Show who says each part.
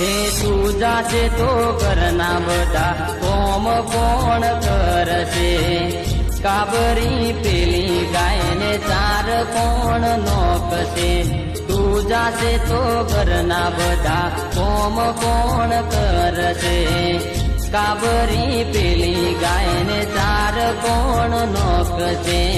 Speaker 1: હે તું જાશે તો ઘરના બધા. કોમ કોણ કરશે? કાબરી પેલી ગાયને ચાર કોણ નોકશે તું જાશે તો ઘરના બધા. કોમ કોણ કરશે? કાબરી પેલી ગાયને ચાર કોણ નોકશે